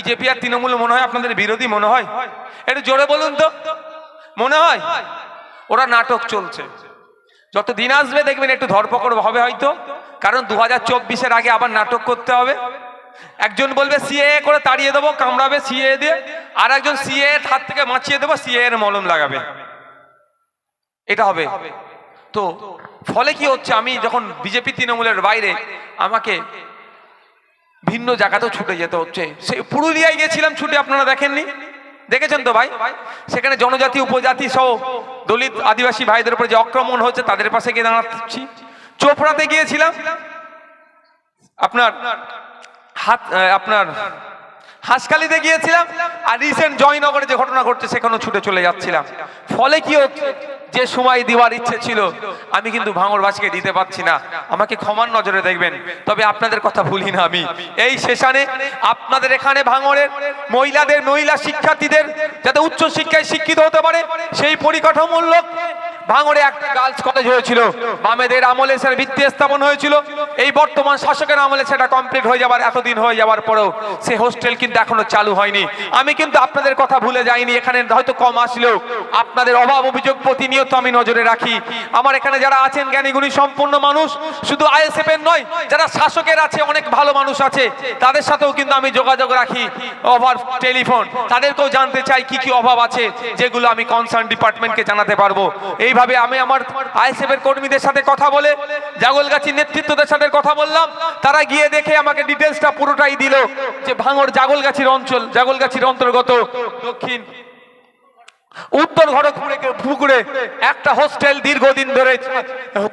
BJP আর তৃণমূল মনে হয় আপনাদের বিরোধী মনে হয়? একটু জোরে বলুন তো। মনে হয়? ওরা নাটক চলছে। যত দিন আসবে দেখবেন একটু ধরপকড় হবে হয়তো। কারণ দু হাজার চব্বিশের আগে আবার নাটক করতে হবে। একজন বলবে সিএ করে তাড়িয়ে দেবো, কামড়াবে সিএ দিয়ে। আর একজন সিএ এর হাত থেকে বাঁচিয়ে দেবো সিএ এর মলম লাগাবে। এটা হবে। তো ফলে কি হচ্ছে? আমি যখন বিজেপি তৃণমূলের বাইরে আমাকে ভিন্ন জায়গাতেও ছুটে যেতে হচ্ছে। সেই পুরুলিয়ায় গেছিলাম, ছুটে আপনারা দেখেননি? দেখেছেন তো ভাই? সেখানে জনজাতি, উপজাতি সহ দলিত আদিবাসী ভাইদের উপরে যে আক্রমণ হচ্ছে তাদের পাশে গিয়ে দাঁড়াচ্ছি। চোপড়াতে গিয়েছিলাম। আপনার হাত আপনার হাসকালিতে গিয়েছিলাম। আর রিসেন্ট জয়নগরে যে ঘটনা ঘটছে, সেখানেও ছুটে চলে যাচ্ছিলাম। ফলে কি হচ্ছে? যে সময় দেওয়ার ইচ্ছে ছিল, আমি কিন্তু ভাঙরবাসীকে দিতে পারছি না। আমাকে ক্ষমার নজরে দেখবেন, তবে আপনাদের কথা ভুলি না আমি। এই সেশনে আপনাদের এখানে ভাঙরের মহিলাদের, মহিলা শিক্ষার্থীদের, যাতে উচ্চ শিক্ষায় শিক্ষিত হতে পারে, সেই পরিকাঠামূলক ভাঙড়ে একটা গার্লস কলেজ হয়েছিল। বামেদের আমলে সেটা ভিত্তি স্থাপন হয়েছিল। এই বর্তমান শাসকের আমলে সেটা কমপ্লিট হয়ে যাবার, এতদিন হয়ে যাওয়ার পরেও সে হোস্টেল কিন্তু এখনও চালু হয়নি। আমি কিন্তু আপনাদের কথা ভুলে যাইনি, এখানে হয়তো কম আসলেও। আপনাদের অভাব অভিযোগ প্রতিনিয়ত আমি নজরে রাখি। আমার এখানে যারা আছেন, জ্ঞানীগুণী, সম্পূর্ণ মানুষ, শুধু আইএসএফ এর নয়, যারা শাসকের আছে, অনেক ভালো মানুষ আছে, তাদের সাথেও কিন্তু আমি যোগাযোগ রাখি ওভার টেলিফোন তাদেরকেও জানতে চাই কি কি অভাব আছে, যেগুলো আমি কনসার্ন ডিপার্টমেন্টকে জানাতে পারব। এইভাবে আমি আমার আইএসএফের কর্মীদের সাথে কথা বলে জাগলগাছি নেতৃত্বদের সাথে কথা বললাম, তারা গিয়ে দেখে আমাকে ডিটেলসটা পুরোটাই দিল যে ভাঙর জাগলগাছির অঞ্চল, জাগলগাছির অন্তর্গত দক্ষিণ উত্তর খড়গপুরে পুকুরে একটা হোস্টেল দীর্ঘদিন ধরে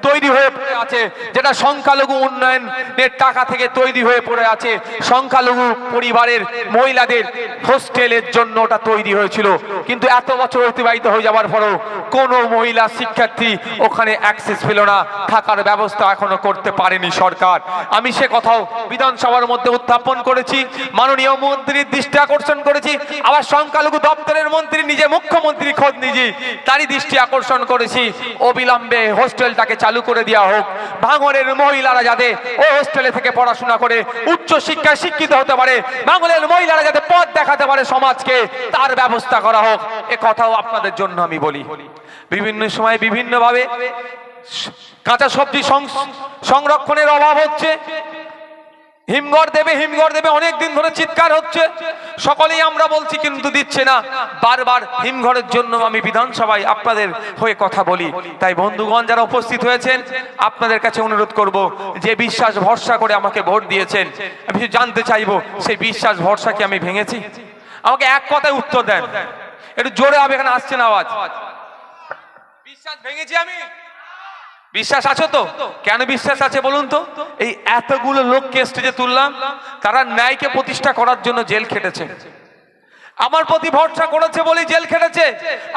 তৈরি হয়ে পড়ে আছে, যেটা সংখ্যালঘু উন্নয়নের টাকা থেকে তৈরি হয়ে পড়ে আছে। সংখ্যালঘু পরিবারের মহিলাদের হোস্টেলের জন্য ওটা তৈরি হয়েছিল। কিন্তু এত বছর অতিবাহিত হয়ে যাওয়ার পরেও কোনো মহিলা শিক্ষার্থী ওখানে অ্যাক্সেস পেল না, থাকার ব্যবস্থা এখনও করতে পারেনি সরকার। আমি সে কথাও বিধানসভার মধ্যে উত্থাপন করেছি, মাননীয় মন্ত্রীর দৃষ্টি আকর্ষণ করেছি, আবার সংখ্যালঘু দপ্তরের মন্ত্রী নিজে মুখ্যমন্ত্রী খোদ নিজে তারই দৃষ্টি আকর্ষণ করেছি। অবিলম্বে হোস্টেলটাকে চালু করে দেওয়া হোক। ভাঙরের মহিলারা যাতে ও হোস্টেলে থেকে পড়াশোনা করে উচ্চ শিক্ষায় শিক্ষিত হতে পারে ভাঙরের মহিলারা যাতে পথ দেখাতে পারে সমাজকে, তার ব্যবস্থা করা হোক। এ কথাও আপনাদের জন্য আমি বলি। বিভিন্ন সময় বিভিন্নভাবে কাঁচা সবজি সংরক্ষণের অভাব হচ্ছে। হিমঘর দেবে হিমঘর দেবে অনেক দিন ধরে চিৎকার হচ্ছে। সকলেই আমরা বলছি, কিন্তু দিচ্ছে না। বারবার হিমঘরের জন্য আমি বিধানসভায় আপনাদের হয়ে কথা বলি। তাই বন্ধুগণ, যারা উপস্থিত হয়েছেন, আপনাদের কাছে অনুরোধ করব, যে বিশ্বাস ভরসা করে আমাকে ভোট দিয়েছেন, আমি জানতে চাইব, সেই বিশ্বাস ভরসা কি আমি ভেঙেছি? আমাকে এক কথায় উত্তর দেন। একটু জোরে হবে এখানে আসছে না আওয়াজ। বিশ্বাস ভেঙেছি আমি? বিশ্বাস আছে তো? কেন বিশ্বাস আছে বলুন তো? এই এতগুলো লোককে স্টেজে তুললাম, তারা ন্যায়কে প্রতিষ্ঠা করার জন্য জেল খেটেছে। আমার প্রতি ভরসা করেছে বলি জেল খেটেছে।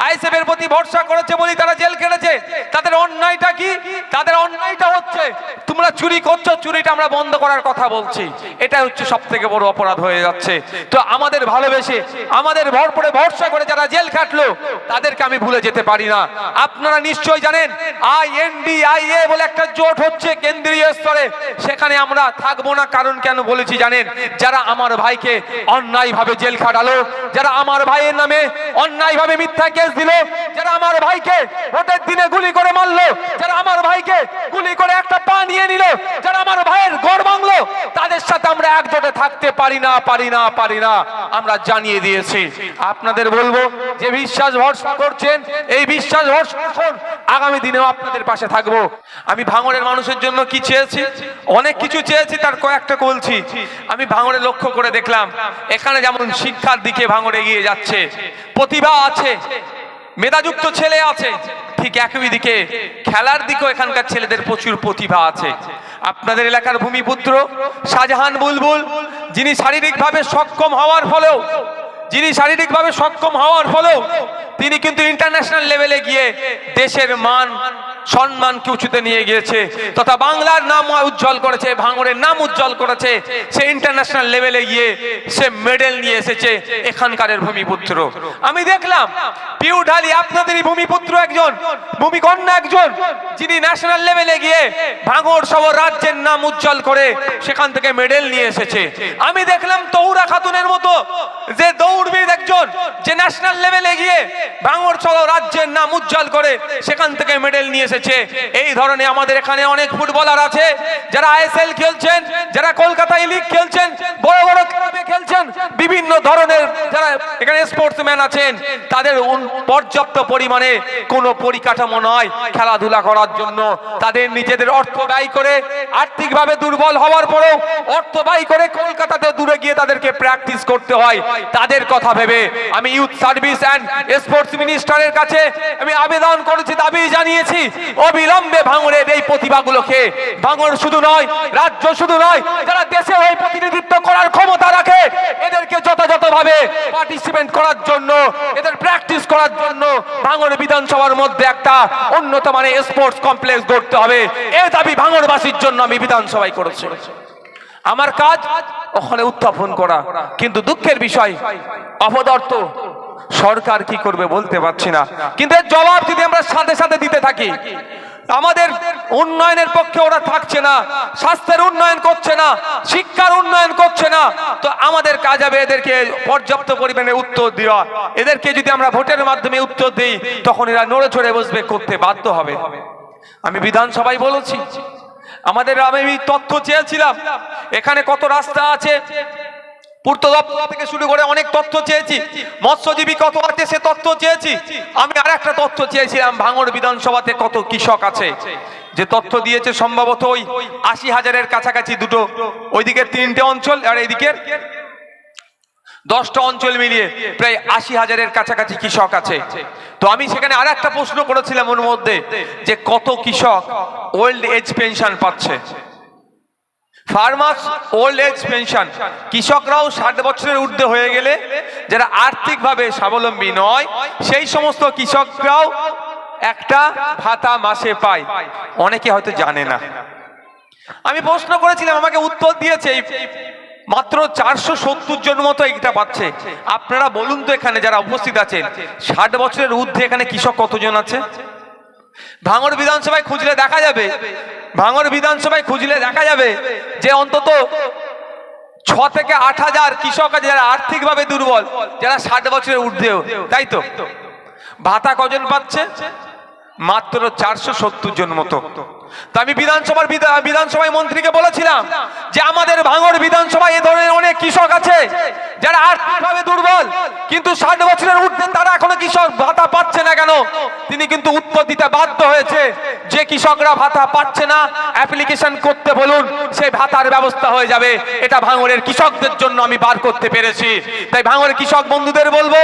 আইএসএফ এর প্রতি ভরসা করেছে বলি তারা জেল খেটেছে। তাদের অন্যায়টা কি? তাদের অন্যায়টা হচ্ছে, তোমরা চুরি করছ, চুরিটা আমরা বন্ধ করার কথা বলছি। এটা হচ্ছে সব থেকে বড় অপরাধ হয়ে যাচ্ছে। তো আমাদের ভালোবেসে, আমাদের ভরপুরে ভরসা করে যারা জেল খাটলো, তাদেরকে আমি ভুলে যেতে পারি না। আপনারা নিশ্চয়ই জানেন আই আইএনডিআইএ বলে একটা জোট হচ্ছে কেন্দ্রীয় স্তরে। সেখানে আমরা থাকব না, কারণ কেন বলেছি জানেন? যারা আমার ভাইকে অন্যায়ভাবে জেল খাটালো যারা আমার ভাইয়ের নামে অন্যায় ভাবে মিথ্যা কেস দিল, যারা আমার ভাইকে ভোটের দিনে গুলি করে মারলো, যারা আমার ভাইকে গুলি করে একটা পা নিয়ে নিল, যারা আমার ভাইয়ের গড় ভাঙলো, তাদের সাথে একজোটে থাকতে পারি না পারি না পারি না। আমরা জানিয়ে দিয়েছি। আপনাদের বলব যে বিশ্বাস ভরসা করছেন, এই বিশ্বাস ভরসা আগামী দিনেও আপনাদের পাশে থাকব। আমি ভাঙড়ের মানুষের জন্য কি চেয়েছি? অনেক কিছু চেয়েছি, তার কয়েকটা বলছি। আমি ভাঙড়ে লক্ষ্য করে দেখলাম, এখানে যেমন শিক্ষার দিকে ভাঙড়ে এগিয়ে যাচ্ছে, প্রতিভা আছে, মেধাযুক্ত ছেলে আছে, ঠিক একই দিকে খেলার দিকেও এখানকার ছেলেদের প্রচুর প্রতিভা আছে। আপনাদের এলাকার ভূমিপুত্র শাহজাহান বুলবুল, যিনি শারীরিকভাবে সক্ষম হওয়ার ফলেও, যিনি শারীরিকভাবে সক্ষম হওয়ার ফলেও, তিনি কিন্তু ইন্টারন্যাশনাল লেভেলে গিয়ে দেশের মান সম্মানকে উঁচুতে নিয়ে গিয়েছে? তথা বাংলার নাম উজ্জ্বল করেছে, ভাঙড়ের নাম উজ্জ্বল করেছে। সে ইন্টারন্যাশনাল লেভেলে গিয়ে সে মেডেল নিয়ে এসেছে, এখানকারের ভূমিপুত্র। আমি দেখলাম পিউ ঢালি আপনাদেরই ভূমিপুত্র একজন, ভূমিকন্যা একজন, যিনি ন্যাশনাল লেভেলে গিয়ে ভাঙড় সহ রাজ্যের নাম উজ্জ্বল করে সেখান থেকে মেডেল নিয়ে এসেছে। আমি দেখলাম তৌরা খাতুনের মতো যে দৌড়বিদ একজন, যে ন্যাশনাল লেভেলে গিয়ে ভাঙড় সহ রাজ্যের নাম উজ্জ্বল করে সেখান থেকে মেডেল নিয়ে এসেছে। এই ধরনের আমাদের এখানে অনেক ফুটবলার আছে, যারা আইএসএল খেলছেন, যারা কলকাতায় লিগ খেলছেন, বড় বড় ক্লাবে খেলছেন, বিভিন্ন ধরনের যারা এখানে স্পোর্টসম্যান আছেন, তাদের পর্যাপ্ত পরিমাণে কোনো পরিকাঠামো নয় খেলাধুলা করার জন্য। তাদের নিজেদের অর্থ ব্যয় করে আর্থিকভাবে দুর্বল হওয়ার পরেও অর্থ ব্যয় করে কলকাতাতে দূরে গিয়ে তাদেরকে প্র্যাকটিস করতে হয়। তাদের কথা ভেবে আমি ইউথ সার্ভিস অ্যান্ড স্পোর্টস মিনিস্টারের কাছে আমি আবেদন করেছি, দাবি জানিয়েছি অবিলম্বে ভাঙড়ের এই প্রতিভাগুলোকে। ভাঙড় শুধু নয়, রাজ্য শুধু নয়, যারা দেশে হয়ে প্রতিনিধিত্ব করার ক্ষমতা রাখে, এদেরকে যথাযথভাবে পার্টিসিপেট করার জন্য, এদের প্র্যাকটিস করার জন্য ভাঙড় বিধানসভার মধ্যে একটা উন্নত মানের স্পোর্টস কমপ্লেক্স গড়তে হবে। এ দাবি ভাঙড়বাসীর জন্য আমি বিধানসভায় করেছি। আমার কাজ, ওখানে উত্থাপন করা। কিন্তু দুঃখের বিষয়, অপদার্থ সরকার কি করবে বলতে পারছি না। কিন্তু এর জবাব যদি আমরা সাথে সাথে দিতে থাকি, আমাদের উন্নয়নের পক্ষে ওরা থাকছে না, স্বাস্থ্যের উন্নয়ন করছে না, শিক্ষার উন্নয়ন করছে না, তো আমাদের কাজ হবে এদেরকে পর্যাপ্ত পরিমাণে উত্তর দেওয়া। এদেরকে যদি আমরা ভোটের মাধ্যমে উত্তর দিই, তখন এরা নড়ে চড়ে বসবে, করতে বাধ্য হবে। আমি বিধানসভায় বলেছি, আমাদের আমি তথ্য চেয়েছিলাম, এখানে কত রাস্তা আছে পূর্ত দপ্তর থেকে শুরু করে অনেক তথ্য চেয়েছি। মৎস্যজীবী কত আছে সে তথ্য চেয়েছি। আমি আর একটা তথ্য চেয়েছিলাম, ভাঙড় বিধানসভাতে কত কৃষক আছে। যে তথ্য দিয়েছে সম্ভবত ওই আশি হাজারের কাছাকাছি দুটো। ওইদিকের তিনটে অঞ্চল আর এইদিকের দশটা অঞ্চল মিলিয়ে প্রায় আশি হাজারের কাছাকাছি কৃষক আছে। তো আমি সেখানে আর একটা প্রশ্ন করেছিলাম ওর মধ্যে যে কত কৃষক ওল্ড এজ পেনশন পাচ্ছে। ফার্মার্স ওল্ড এজ পেনশন কৃষকরাও ষাট বছরের ঊর্ধ্বে হয়ে গেলে, যারা আর্থিকভাবে স্বাবলম্বী নয়, সেই সমস্ত কৃষকরাও একটা ভাতা মাসে পায়। অনেকে হয়তো জানে না। আমি প্রশ্ন করেছিলাম, আমাকে উত্তর দিয়েছে মাত্র চারশো সত্তর জন মতো এটা পাচ্ছে। আপনারা বলুন তো এখানে যারা উপস্থিত আছেন, ষাট বছরের ঊর্ধ্বে এখানে কৃষক কতজন আছে? ভাঙড় বিধানসভায় খুঁজলে দেখা যাবে ভাঙড় বিধানসভায় খুঁজলে দেখা যাবে যে অন্তত ছ থেকে আট হাজার কৃষক আছে যারা আর্থিকভাবে দুর্বল, যারা ষাট বছরের ঊর্ধ্বেও, তাই তো? ভাতা কজন পাচ্ছে? মাত্র চারশো সত্তর জন মতো। তো আমি বিধানসভার বিধা- বিধানসভায় মন্ত্রীকে বলেছিলাম যে আমাদের ভাঙড় বিধানসভায় এ ধরনের অনেক কৃষক আছে যারা আর্থিকভাবে দুর্বল, কিন্তু ষাট বছরের ঊর্ধ্বে তারা এখনও কৃষক। কেন? তিনি কিন্তু উত্তর দিতে বাধ্য হয়েছে। যে কৃষকরা ভাতা পাচ্ছে না অ্যাপ্লিকেশন করতে বলুন সেই ভাতার ব্যবস্থা হয়ে যাবে। এটা ভাঙরের কৃষকদের জন্য আমি বার করতে পেরেছি। তাই ভাঙরের কৃষক বন্ধুদের বলব,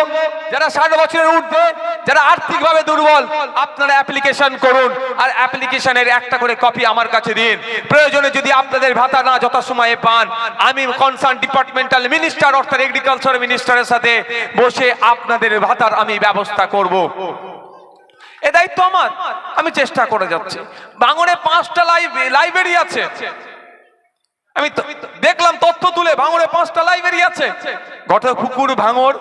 যারা ষাট বছরের ঊর্ধ্বে, যারা আর্থিকভাবে দুর্বল, আপনারা অ্যাপ্লিকেশন করুন আর অ্যাপ্লিকেশনের একটা করে কপি আমার কাছে দিন। প্রয়োজনে যদি আপনাদের ভাতা না যথাসময়ে পান, আমি কনসার্ন ডিপার্টমেন্টাল মিনিস্টার অর্থাৎ এগ্রিকালচার মিনিস্টারের সাথে বসে আপনাদের ভাতার আমি ব্যবস্থা করব। এ দায়িত্ব আমার। আমি চেষ্টা করে যাচ্ছি। বাঙনে পাঁচটা লাইব্রেরি আছে। আমি দেখলাম তথ্য তুলে ভাঙড়ে পাঁচটা লাইব্রেরি আছে। ঘটপুকুর ভাঙড়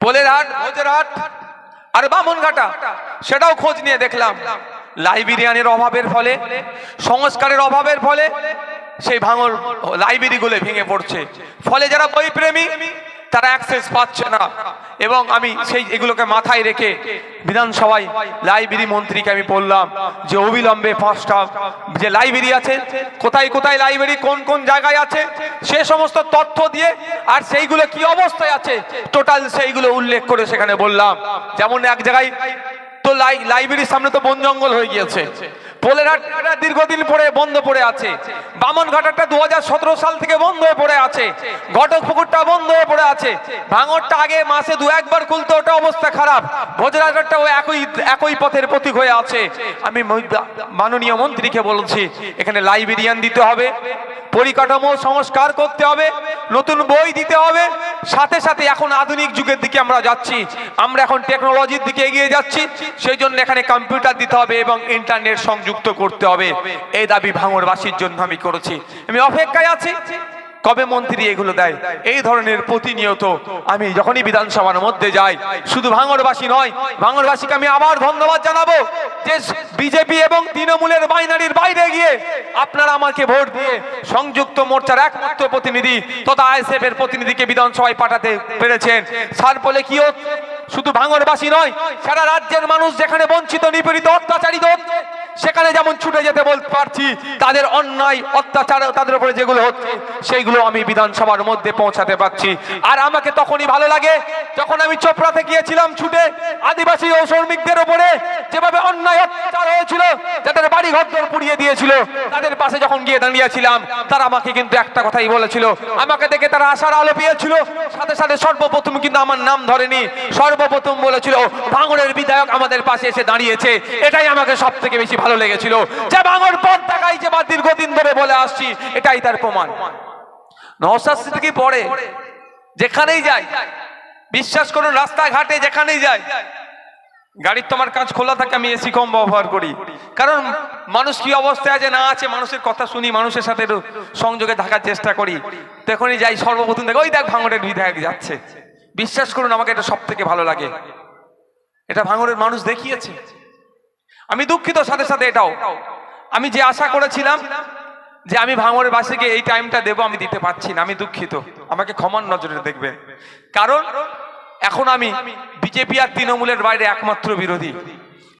পোলেরহাট, ভোজেরহাট, আর বামনঘাটা। সেটাও খোঁজ নিয়ে দেখলাম। লাইব্রেরিয়ানের অভাবের ফলে, সংস্কারের অভাবের ফলে সেই ভাঙর লাইব্রেরিগুলো ভেঙে পড়ছে। ফলে যারা বই প্রেমী তারা অ্যাক্সেস পাচ্ছে না। এবং আমি সেই এগুলোকে মাথায় রেখে বিধানসভায় লাইব্রেরি মন্ত্রীকে আমি বললাম যে অবিলম্বে ফার্স্ট পাঁচটা যে লাইব্রেরি আছে, কোথায় কোথায় লাইব্রেরি কোন কোন জায়গায় আছে, সে সমস্ত তথ্য দিয়ে আর সেইগুলো কি অবস্থায় আছে টোটাল সেইগুলো উল্লেখ করে সেখানে বললাম। যেমন এক জায়গায় তো লাই- লাইব্রেরির সামনে তো বন জঙ্গল হয়ে গিয়েছে। পোলেরহাটটা দীর্ঘদিন পরে বন্ধ পড়ে আছে। বামনঘাটাটা দু হাজার সতেরো সাল থেকে বন্ধ হয়ে পড়ে আছে। ঘটক পুকুরটা বন্ধ হয়ে পড়ে আছে। ভাঙরটা আগে মাসে দু একবার খুলতে, ওটা অবস্থা খারাপ। ভোজরাঘাটটাও একই একই পথের প্রতীক হয়ে আছে। আমি মাননীয় মন্ত্রীকে বলছি, এখানে লাইব্রেরিয়ান দিতে হবে। পরিকাঠামো সংস্কার করতে হবে। নতুন বই দিতে হবে। সাথে সাথে এখন আধুনিক যুগের দিকে আমরা যাচ্ছি। আমরা এখন টেকনোলজির দিকে এগিয়ে যাচ্ছি। সেই জন্য এখানে কম্পিউটার দিতে হবে এবং ইন্টারনেট সংযুক্ত করতে হবে। এই দাবি ভাঙরবাসীর জন্য আমি করেছি। আমি অপেক্ষায় আছি। কবে মন্ত্রী এগুলো দেয়? এই ধরনের প্রতিনিয়ত আমি যখনই বিধানসভার মধ্যে যাই, শুধু ভাঙরবাসী নয়, ভাঙরবাসীকে আমি আবার ধন্যবাদ জানাব যে বিজেপি এবং তৃণমূলের বাইনারির বাইরে গিয়ে আপনারা আমাকে ভোট দিয়ে সংযুক্ত মোর্চার একমাত্র প্রতিনিধি তথা আইএসএফ এর প্রতিনিধিকে বিধানসভায় পাঠাতে পেরেছেন। সার বলে কি? শুধু ভাঙরবাসী নয়, সারা রাজ্যের মানুষ যেখানে বঞ্চিত, নিপীড়িত, অত্যাচারিত সেখানে যেমন ছুটে যেতে বলতে পারছি, তাদের অন্যায়, অত্যাচার তাদের উপরে যেগুলো হচ্ছে, সেইগুলো আমি বিধানসভার মধ্যে পৌঁছাতে পারছি। আর আমাকে তখনই ভালো লাগে যখন আমি চোপড়াতে গিয়েছিলাম ছুটে, আদিবাসী ও শ্রমিকদের উপরে যেভাবে অন্যায়, অত্যাচার হয়েছিল, যাদের বাড়ি ঘর পুড়িয়ে দিয়েছিল, তাদের পাশে যখন গিয়ে দাঁড়িয়েছিলাম, তারা আমাকে কিন্তু একটা কথাই বলেছিল। আমাকে দেখে তারা আশার আলো পেয়েছিল। সাথে সাথে সর্বপ্রথম কিন্তু আমার নাম ধরেনি। সর্বপ্রথম বলেছিল ভাঙড়ের বিধায়ক আমাদের পাশে এসে দাঁড়িয়েছে। এটাই আমাকে সব থেকে বেশি লেগেছিল। যে ভাঙড় পথ দেখাই যে বা দীর্ঘদিন ধরে বলে আসছি, এটাই তার প্রমাণ। নওসাদ সিদ্দিকী যেখানেই যায়, বিশ্বাস করুন, রাস্তাঘাটে যেখানেই যায়, গাড়ির তোমার কাজ খোলা থাকে, আমি এসি কম ব্যবহার করি। কারণ মানুষ কি অবস্থায় আছে, না আছে, মানুষের কথা শুনি, মানুষের সাথে সংযোগে থাকার চেষ্টা করি। তখনই যাই, সর্বপ্রথম দেখো, ওই দেখ ভাঙড়ের বিধায়ক যাচ্ছে। বিশ্বাস করুন, আমাকে এটা সব থেকে ভালো লাগে। এটা ভাঙড়ের মানুষ দেখিয়েছে। আমি দুঃখিত সাথে সাথে এটাও। আমি যে আশা করেছিলাম যে আমি ভাঙড়ের বাসীকে এই টাইমটা দেব, আমি দিতে পারছি না, আমি দুঃখিত। আমাকে ক্ষমার নজরে দেখবে কারণ এখন আমি বিজেপি আর তৃণমূলের বাইরে একমাত্র বিরোধী।